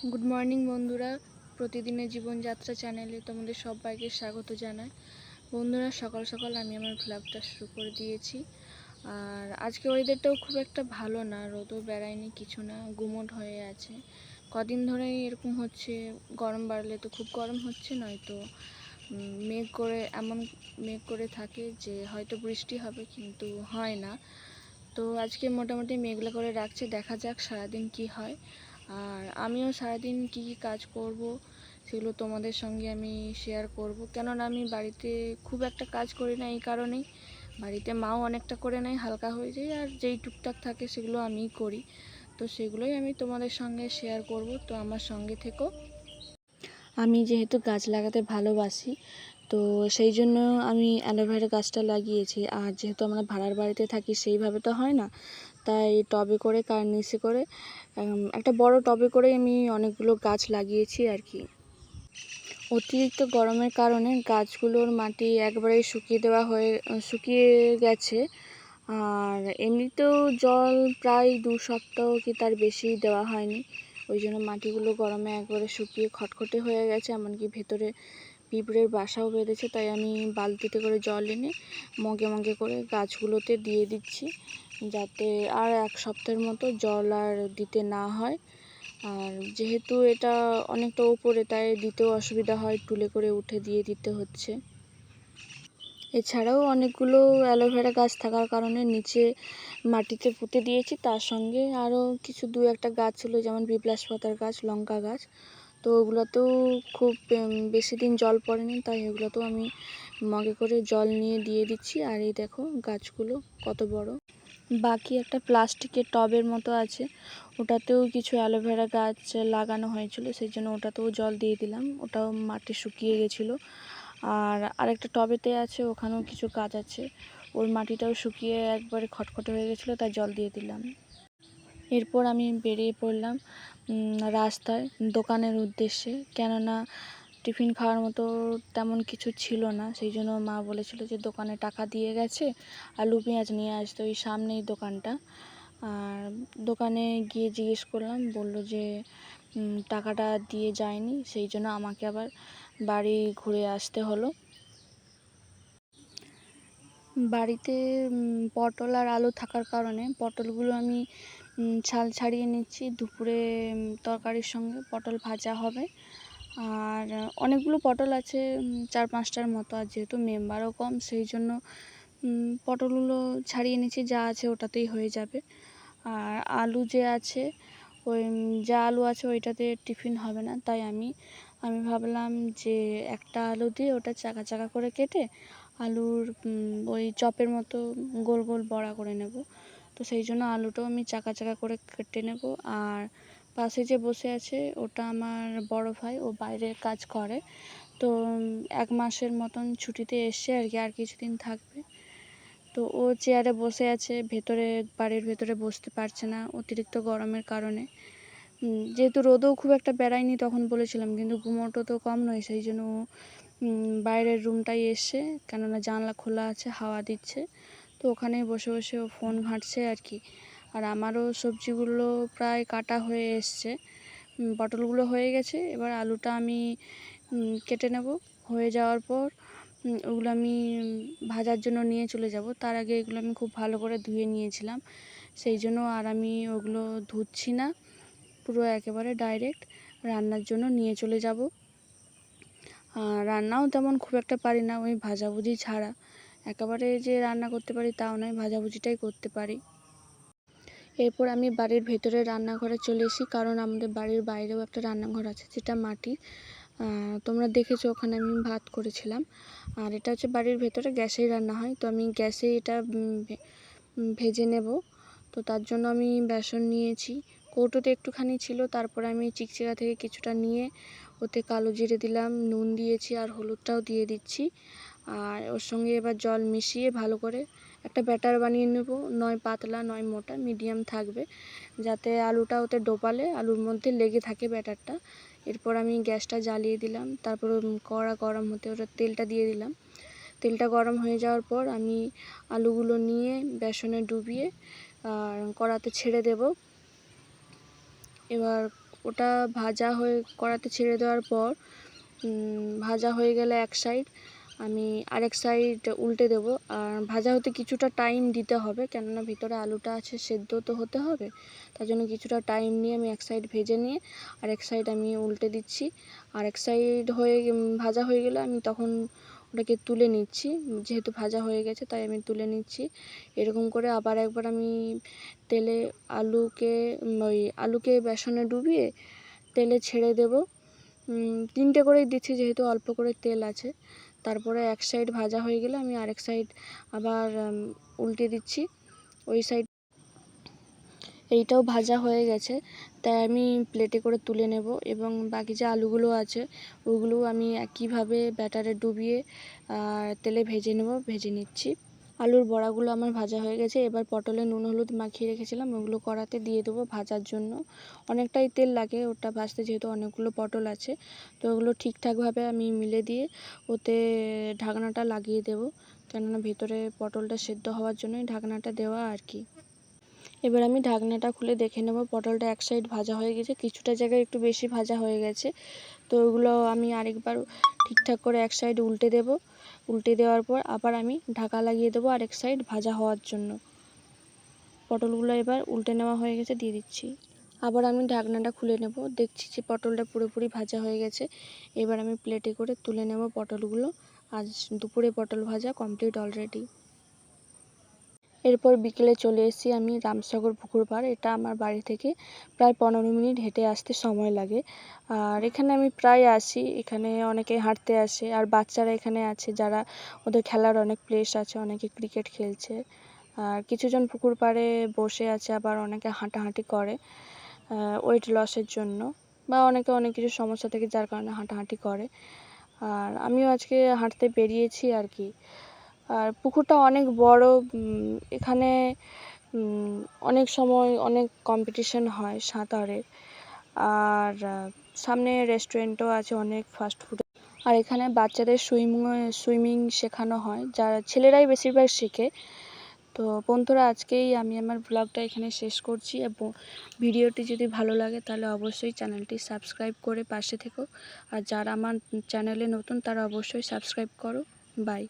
Good morning বন্ধুরা। প্রতিদিনের জীবনযাত্রা চ্যানেলে তোমাদের সবাইকে স্বাগত জানাই। বন্ধুরা, সকাল সকাল আমি আমার ভ্লগটা শুরু করে দিয়েছি। আর আজকে ওয়েদারটাও খুব একটা ভালো না, রোদও বেড়ায়নি, কিছু না, গুমট হয়ে আছে। কদিন ধরেই এরকম হচ্ছে, গরম বাড়লে তো খুব গরম হচ্ছে, নয়তো মেঘ করে, এমন মেঘ করে থাকে যে হয়তো বৃষ্টি হবে, কিন্তু হয় না। তো আজকে মোটামুটি মেঘলা করে রাখছে, দেখা যাক সারাদিন কি হয়। আর আমিও সারাদিন কী কী কাজ করব সেগুলো তোমাদের সঙ্গে আমি শেয়ার করব। কেননা আমি বাড়িতে খুব একটা কাজ করি না এই কারণেই। বাড়িতে মাও অনেকটা করে নেয়, হালকা হয়ে যায় আর যেই টুকটাক থাকে সেগুলো আমিই করি। তো সেগুলোই আমি তোমাদের সঙ্গে শেয়ার করব, তো আমার সঙ্গে থেকো। আমি যেহেতু গাছ লাগাতে ভালোবাসি, তো সেই জন্য আমি অ্যালোভেরা গাছটা লাগিয়েছি। আর যেহেতু আমরা ভাড়ার বাড়িতে থাকি সেইভাবে তো হয় না তাই টবে করে কার কার্নিসে করে একটা বড় টবে করে আমি অনেকগুলো গাছ লাগিয়েছি আর কি। অতিরিক্ত গরমের কারণে গাছগুলোর মাটি একবারেই শুকিয়ে দেওয়া হয়ে, শুকিয়ে গেছে। আর এমনিতেও জল প্রায় দু সপ্তাহ কি তার বেশি দেওয়া হয়নি। ওই জন্য মাটিগুলো গরমে একবারে শুকিয়ে খটখটে হয়ে গেছে, এমনকি ভেতরে পিঁপড়ের বাসাও বেঁধেছে, তাই আমি বালতিতে করে জল এনে মগে মগে করে গাছগুলোতে দিয়ে দিচ্ছি। যাতে আর এক সপ্তাহের মতো জল আর দিতে না হয়। আর যেহেতু এটা অনেকটা উপরে, তাই দিতেও অসুবিধা হয় তুলে করে উঠে দিয়ে দিতে হচ্ছে। এছাড়াও অনেকগুলো অ্যালোভেরা গাছ থাকার কারণে নিচে মাটিতে পুঁতে দিয়েছি। তার সঙ্গে আরও কিছু দু একটা গাছ ছিল, যেমন বিপ্লাস পাতার গাছ, লঙ্কা গাছ। তো ওগুলোতেও খুব বেশি দিন জল পড়েনি, তাই এগুলোতেও আমি মগে করে জল নিয়ে দিয়ে দিচ্ছি। আর এই দেখো গাছগুলো কত বড়। বাকি একটা প্লাস্টিকের টবের মতো আছে, ওটাতেও কিছু অ্যালোভেরা গাছ লাগানো হয়েছিল, সেই জন্য ওটাতেও জল দিয়ে দিলাম। ওটাও মাটি শুকিয়ে গেছিল। আর আরেকটা টবেতে আছে, ওখানেও কিছু গাছ আছে, ওর মাটিটাও শুকিয়ে একবারে খটখটে হয়ে গেছিল, তাই জল দিয়ে দিলাম। এরপর আমি বেরিয়ে পড়লাম রাস্তায়, দোকানের উদ্দেশ্যে। কেননা টিফিন খাওয়ার মতো তেমন কিছু ছিল না, সেই জন্য মা বলেছিল যে দোকানে টাকা দিয়ে গেছে, আলু পেঁয়াজ নিয়ে আসতে ওই সামনেই দোকানটা। আর দোকানে গিয়ে জিজ্ঞেস করলাম, বলল যে টাকাটা দিয়ে যায়নি, সেই জন্য আমাকে আবার বাড়ি ঘুরে আসতে হলো। বাড়িতে পটল আর আলু থাকার কারণে পটলগুলো আমি ছাল ছাড়িয়ে নিচ্ছি দুপুরে তরকারির সঙ্গে। পটল ভাজা হবে। আর অনেকগুলো পটল আছে চার পাঁচটার মতো। আর যেহেতু মেম্বারও কম, সেই জন্য পটলগুলো ছাড়িয়ে নিচ্ছি। যা আছে ওটাতেই হয়ে যাবে। আর আলু যে আছে, ওই, যা আলু আছে ওইটাতে টিফিন হবে না। তাই আমি আমি ভাবলাম যে একটা আলু দিয়ে ওটা চাকা চাকা করে কেটে আলুর ওই চপের মতো গোল গোল বড়া করে নেব। তো সেই জন্য আলুটাও আমি চাকা চাকা করে কেটে নেব। আর পাশে যে বসে আছে ওটা আমার বড় ভাই, ও বাইরে কাজ করে। তো এক মাসের মতন ছুটিতে এসছে আর কি, আর কিছুদিন থাকবে। তো ও চেয়ারে বসে আছে, ভেতরে, বাড়ির ভেতরে বসতে পারছে না অতিরিক্ত গরমের কারণে। যেহেতু রোদও খুব একটা বেড়ায়নি তখন বলেছিলাম, কিন্তু ঘুমোটো তো কম নয়, সেই জন্য বাইরের রুমটাই এসছে, কেননা জানলা খোলা আছে, হাওয়া দিচ্ছে, তো ওখানেই বসে বসে ও ফোন ঘাঁটছে আর কি। আর আমারও সবজিগুলো প্রায় কাটা হয়ে এসছে পটলগুলো হয়ে গেছে, এবার আলুটা আমি কেটে নেব। হয়ে যাওয়ার পর ওগুলো আমি ভাজার জন্য নিয়ে চলে যাব। তার আগে এগুলো আমি খুব ভালো করে ধুয়ে নিয়েছিলাম, সেই জন্য আর আমি ওগুলো ধুচ্ছি না। পুরো একেবারে ডাইরেক্ট রান্নার জন্য নিয়ে চলে যাব। আর রান্নাও তেমন খুব একটা পারি না ওই ভাজাভুজি ছাড়া। একেবারে যে রান্না করতে পারি তাও নয় ভাজাভুজিটাই করতে পারি। এরপর আমি বাড়ির ভেতরে রান্নাঘরে চলে এসি কারণ আমাদের বাড়ির বাইরেও একটা রান্নাঘর আছে যেটা আহ, তোমরা দেখেছ ওখানে আমি ভাত করেছিলাম। আর এটা হচ্ছে বাড়ির ভেতরে গ্যাসেই রান্না হয়। তো আমি গ্যাসে এটা ভেজে নেব। তো তার জন্য আমি বেসন নিয়েছি কৌটোতে একটুখানি ছিল, তারপরে আমি চিকচিকা থেকে কিছুটা নিয়ে ওতে কালো জিরে দিলাম, নুন দিয়েছি আর হলুদটাও দিয়ে দিচ্ছি। আর ওর সঙ্গে এবার জল মিশিয়ে ভালো করে একটা ব্যাটার বানিয়ে নেব, নয় পাতলা, নয় মোটা, মিডিয়াম থাকবে, যাতে আলুটা ওতে ডোপালে, আলুর মধ্যে লেগে থাকে ব্যাটারটা। এরপর আমি গ্যাসটা জ্বালিয়ে দিলাম, তারপর কড়া গরম হতে ওটা তেলটা দিয়ে দিলাম। তেলটা গরম হয়ে যাওয়ার পর আমি আলুগুলো নিয়ে বেসনে ডুবিয়ে, আর কড়াতে ছেড়ে দেব। এবার ওটা ভাজা হয়ে, কড়াতে ছেড়ে দেওয়ার পর ভাজা হয়ে গেলে এক সাইড আমি আরেক সাইড উল্টে দেব। আর ভাজা হতে কিছুটা টাইম দিতে হবে, কেননা ভিতরে আলুটা আছে, সেদ্ধ তো হতে হবে। তার জন্য কিছুটা টাইম নিয়ে আমি এক সাইড ভেজে নিয়ে আরেক সাইড আমি উল্টে দিচ্ছি। আর এক সাইড হয়ে, ভাজা হয়ে গেলে আমি তখন ওটাকে তুলে নিচ্ছি। যেহেতু ভাজা হয়ে গেছে, তাই আমি তুলে নিচ্ছি। এরকম করে আবার একবার আমি তেলে আলুকে ওই আলুকে বেসনে ডুবিয়ে তেলে ছেড়ে দেব। তিনটে করেই দিচ্ছি, যেহেতু অল্প করে তেল আছে। তারপরে এক সাইড ভাজা হয়ে গেলে আমি আরেক সাইড আবার উল্টে দিচ্ছি। ওই সাইড এইটাও ভাজা হয়ে গেছে। তাই আমি প্লেটে করে তুলে নেব এবং বাকি যে আলুগুলো আছে, ওগুলো আমি একইভাবে ব্যাটারে ডুবিয়ে তেলে ভেজে নেব, ভেজে নিচ্ছি। আলুর বড়াগুলো আমার ভাজা হয়ে গেছে। এবার পটলে নুন, হলুদ মাখিয়ে রেখেছিলাম। ওগুলো কড়াতে দিয়ে দেবো ভাজার জন্য। অনেকটাই তেল লাগে, ওটা ভাজতে যেহেতু অনেকগুলো পটল আছে। তো ওগুলো ঠিকঠাকভাবে আমি মিলে দিয়ে ওতে ঢাকনাটা লাগিয়ে দেবো। কেননা ভেতরে পটলটা সেদ্ধ হওয়ার জন্যই ঢাকনাটা দেওয়া আর কি। এবার আমি ঢাকনাটা খুলে দেখে নেব। পটলটা এক সাইড ভাজা হয়ে গেছে, কিছুটা জায়গায় একটু বেশি ভাজা হয়ে গেছে। তো ওগুলো আমি আরেকবার ঠিকঠাক করে এক সাইড উল্টে দেব। উল্টে দেওয়ার পর আবার আমি ঢাকা লাগিয়ে দেবো আরেক সাইড ভাজা হওয়ার জন্য। পটলগুলো এবার উল্টে নেওয়া হয়ে গেছে, দিয়ে দিচ্ছি। আবার আমি ঢাকনাটা খুলে নেব। দেখছি যে পটলটা পুরোপুরি ভাজা হয়ে গেছে। এবার আমি প্লেটে করে তুলে নেব পটলগুলো। আজ দুপুরে পটল ভাজা কমপ্লিট অলরেডি এরপর বিকেলে চলে এসেছি আমি রামসাগর পুকুর পাড়। এটা আমার বাড়ি থেকে প্রায় পনেরো মিনিট হেঁটে আসতে সময় লাগে। আর এখানে আমি প্রায় আসি, এখানে অনেকে হাঁটতে আসে, আর বাচ্চারা এখানে আছে যারা ওদের খেলার অনেক প্লেস আছে, অনেকে ক্রিকেট খেলছে। আর কিছুজন পুকুর পাড়ে বসে আছে, আবার অনেকে হাঁটাহাঁটি করে ওয়েট লসের জন্য, বা অনেকে অনেক কিছু সমস্যা থেকে যার কারণে হাঁটাহাঁটি করে। আর আমিও আজকে হাঁটতে বেরিয়েছি আর কি। আর পুকুরটা অনেক বড় এখানে অনেক সময় অনেক কম্পিটিশন হয় সাঁতারের আর সামনে রেস্টুরেন্টও আছে অনেক ফাস্ট ফুড আর এখানে বাচ্চাদের সুইমিং সুইমিং শেখানো হয়, যারা, ছেলেরাই বেশিরভাগ শেখে। তো বন্ধুরা, আজকেই আমি আমার ব্লগটা এখানে শেষ করছি এবং ভিডিওটি যদি ভালো লাগে তাহলে অবশ্যই চ্যানেলটি সাবস্ক্রাইব করে পাশে থেকো। আর যারা আমার চ্যানেলে নতুন তারা অবশ্যই সাবস্ক্রাইব করো। বাই